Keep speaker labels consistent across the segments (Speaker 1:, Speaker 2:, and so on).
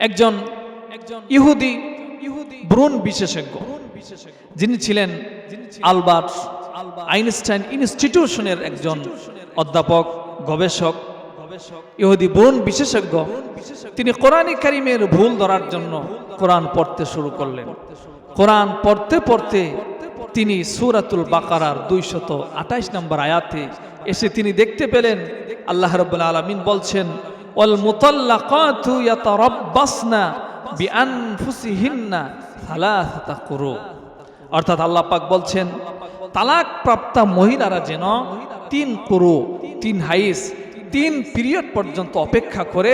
Speaker 1: একজন একজন ইহুদি ইহুদি ব্রুন বিশেষজ্ঞ যিনি ছিলেন আলবার্ট আইনস্টাইন ইনস্টিটিউশনের একজন অধ্যাপক গবেষক ইহুদি ব্রুন বিশেষজ্ঞ। তিনি কোরআন কারিমের ভুল ধরার জন্য কোরআন পড়তে শুরু করলেন। কোরআন পড়তে পড়তে তিনি সুরাতুল বাকারার দুইশত আঠাইশ নম্বর আয়াতে এসে তিনি দেখতে পেলেন আল্লাহ রব্বুল্লা আলমিন বলছেন ওয়াল মুতাল্লাকাতু ইয়াতারাব্বাসনা বিআনফুসিহিন্না সালাসাতা কুরু অর্থাৎ আল্লাহ পাক বলছেন তালাক প্রাপ্তা মহিলারা যেন তিন কুরু তিন হাইস, তিন পিরিয়ড পর্যন্ত অপেক্ষা করে,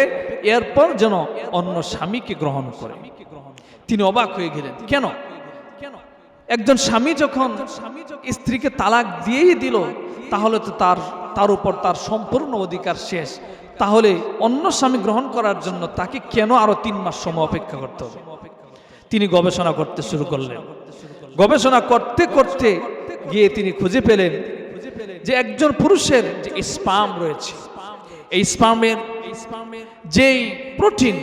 Speaker 1: এরপর যেন অন্য স্বামীকে গ্রহণ করে। তিনি অবাক হয়ে গেলেন কেন কেন? একজন স্বামী যখন স্ত্রীকে তালাক দিয়েই দিল, তাহলে তো তার তার উপর তার সম্পূর্ণ অধিকার শেষ। তাহলে অন্য স্বামী গ্রহণ করার জন্য তাকে কেন আরও তিন মাস সময় অপেক্ষা করতে হবে? তিনি গবেষণা করতে শুরু করলেন। গবেষণা করতে করতে গিয়ে তিনি খুঁজে পেলেন যে একজন পুরুষের যে স্পাম রয়েছে, এই স্পামের যেই প্রোটিন,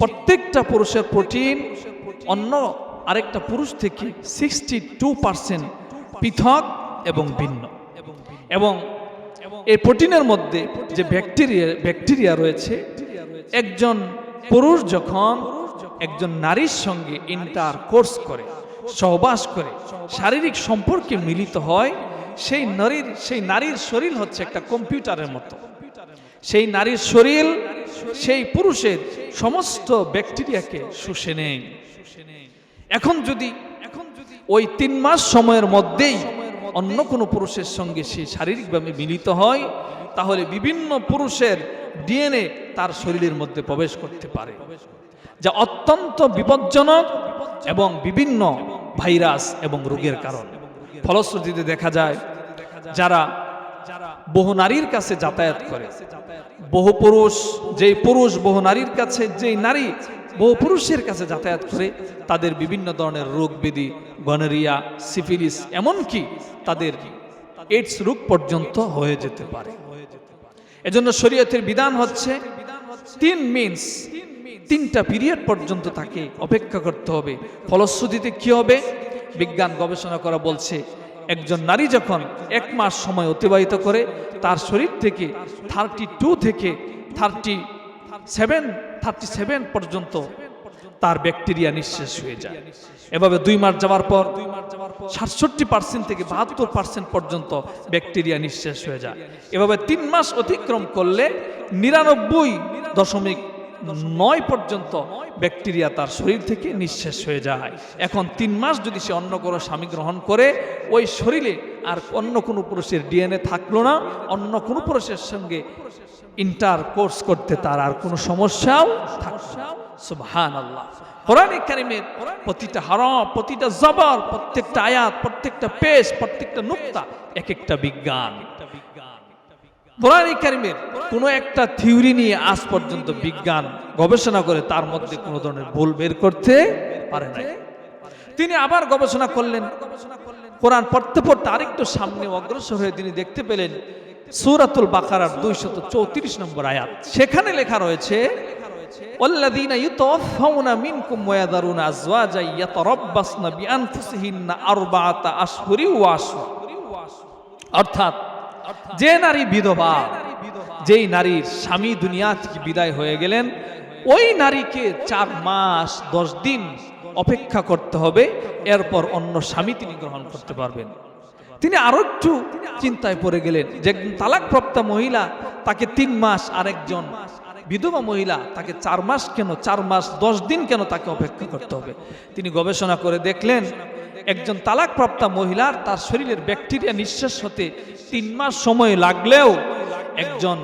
Speaker 1: প্রত্যেকটা পুরুষের প্রোটিন, অন্য আরেকটা পুরুষ থেকে সিক্সটি টু পার্সেন্ট পৃথক এবং ভিন্ন। এবং এই প্রোটিনের মধ্যে যে ব্যাকটেরিয়া ব্যাকটেরিয়া রয়েছে, একজন পুরুষ যখন একজন নারীর সঙ্গে ইন্টার কোর্স করে, সহবাস করে, শারীরিক সম্পর্কে মিলিত হয়, সেই নারীর সেই নারীর শরীর হচ্ছে একটা কম্পিউটারের মতো। সেই নারীর শরীর, সেই পুরুষের সমস্ত ব্যাকটেরিয়াকে শুষে নেয়। এখন যদি এখন যদি ওই তিন মাস সময়ের মধ্যেই অন্য কোনো পুরুষের সঙ্গে সে শারীরিকভাবে মিলিত হয়, তাহলে বিভিন্ন পুরুষের ডিএনএ তার শরীরের মধ্যে প্রবেশ করতে পারে, যা অত্যন্ত বিপজ্জনক এবং বিভিন্ন ভাইরাস এবং রোগের কারণ। ফলশ্রুতিতে দেখা যায়, যারা বহু নারীর কাছে যাতায়াত করে, বহু পুরুষ, যেই পুরুষ বহু নারীর কাছে, যেই নারী বহু পুরুষের কাছে যাতায়াত করে তাদের বিভিন্ন ধরনের রোগ ব্যাধি গনেরিয়া, সিফিলিস, এমনকি তাদের এইডস রোগ পর্যন্ত হয়ে যেতে পারে। এজন্য শরীয়তের বিধান হচ্ছে তিন মিনস তিনটা পিরিয়ড পর্যন্ত তাকে অপেক্ষা করতে হবে। ফলশ্রুতিতে কি হবে? বিজ্ঞান গবেষণা করা বলছে, একজন নারী যখন এক মাস সময় অতিবাহিত করে, তার শরীর থেকে থার্টি টু থেকে থার্টি সেভেন থার্টি সেভেন পর্যন্ত তার ব্যাকটেরিয়া নিঃশেষ হয়ে যায়। এভাবে দুই মাস যাওয়ার পর সাতষট্টি পার্সেন্ট থেকে বাহাত্তর পার্সেন্ট পর্যন্ত ব্যাকটেরিয়া নিঃশেষ হয়ে যায়। এভাবে তিন মাস অতিক্রম করলে নিরানব্বই দশমিক নয় পর্যন্ত ব্যাকটেরিয়া তার শরীর থেকে নিঃশেষ হয়ে যায়। এখন তিন মাস যদি সে অন্য কোনো স্বামী গ্রহণ করে, ওই শরীরে আর অন্য কোনো পুরুষের ডিএনএ থাকল না, অন্য কোনো পুরুষের সঙ্গে ইন্টার কোর্স করতে তার আর কোনো সমস্যাও সুবহান আল্লাহ কোরআনে কারিমের প্রতিটা হারাম, প্রতিটা জবর, প্রত্যেকটা আয়াত, প্রত্যেকটা পেশ, প্রত্যেকটা নুক্তা এক একটা বিজ্ঞান। কোরআন কারিমের কোনো একটা থিওরি নিয়ে আজ পর্যন্ত বিজ্ঞান গবেষণা করে তার মধ্যে কোনো ধরনের ভুল বের করতে পারে নাই তিনি আবার গবেষণা করলেন কোরআন পড়তে পড়তে আরেকটু সামনে অগ্রসর হয়ে তিনি দেখতে পেলেন সুরাতুল বাকারার দুইশত চৌত্রিশ নম্বর আয়াত সেখানে লেখা রয়েছে والذين يتوفون منكم ويذرون أزواجا يتربصن بأنفسهن أربعة أشهر وعشرا অর্থাৎ যে নারী বিধবা, যেই নারীর স্বামী দুনিয়া থেকে বিদায় হয়ে গেলেন, ওই নারীকে চার মাস, দশ দিন অপেক্ষা করতে হবে, এরপর অন্য স্বামী তিনি গ্রহণ করতে পারবেন। তিনি আরও একটু চিন্তায় পড়ে গেলেন যে তালাকপ্রাপ্তা মহিলা, তাকে তিন মাস আরেকজন বিধবা মহিলা, তাকে চার মাস কেন, চার মাস, দশ দিন কেন তাকে অপেক্ষা করতে হবে? তিনি গবেষণা করে দেখলেন একজন তালাকপ্রাপ্তা মহিলার তার শরীরের ব্যাকটেরিয়া নিঃশ্বাস হতে তিন মাস সময় লাগলেও একজন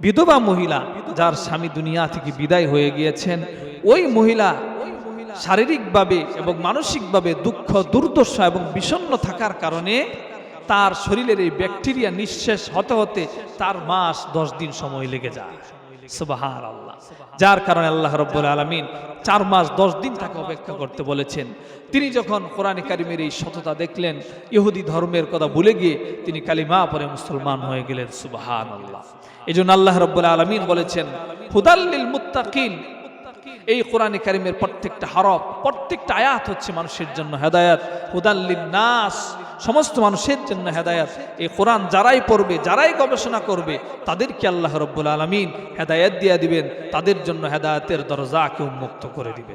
Speaker 1: বিধবা মহিলা, যার স্বামী দুনিয়া থেকে বিদায় হয়ে গিয়েছেন, ওই মহিলা শারীরিকভাবে এবং মানসিকভাবে দুঃখ, দুর্দশা এবং বিষণ্ণ থাকার কারণে তার শরীরের এই ব্যাকটেরিয়া নিঃশেষ হতে হতে তার মাস দশ দিন সময় লেগে যায়। সুবাহার আল্লাহ যার কারণে আল্লাহ রব্বুল আলমিন চার মাস, দশ দিন তাকে অপেক্ষা করতে বলেছেন। তিনি যখন কোরআন কারিমের এই সততা দেখলেন, ইহুদি ধর্মের কথা ভুলে গিয়ে তিনি কালিমা পরে মুসলমান হয়ে গেলেন সুবাহান আল্লাহ এই জন্য আল্লাহ রব্বুল আলমিন বলেছেন হুদাল্লিল মুত্তাকিন। এই কোরআনে কারিমের প্রত্যেকটা হরফ, প্রত্যেকটা আয়াত হচ্ছে মানুষের জন্য হেদায়ত। হুদাল্লিন নাস সমস্ত মানুষের জন্য হেদায়াত। এই কোরআন যারাই পড়বে, যারাই গবেষণা করবে, তাদেরকে আল্লাহ রব্বুল আলমিন হেদায়ত দিয়ে দিবেন। তাদের জন্য হেদায়াতের দরজাকে উন্মুক্ত করে দিবেন।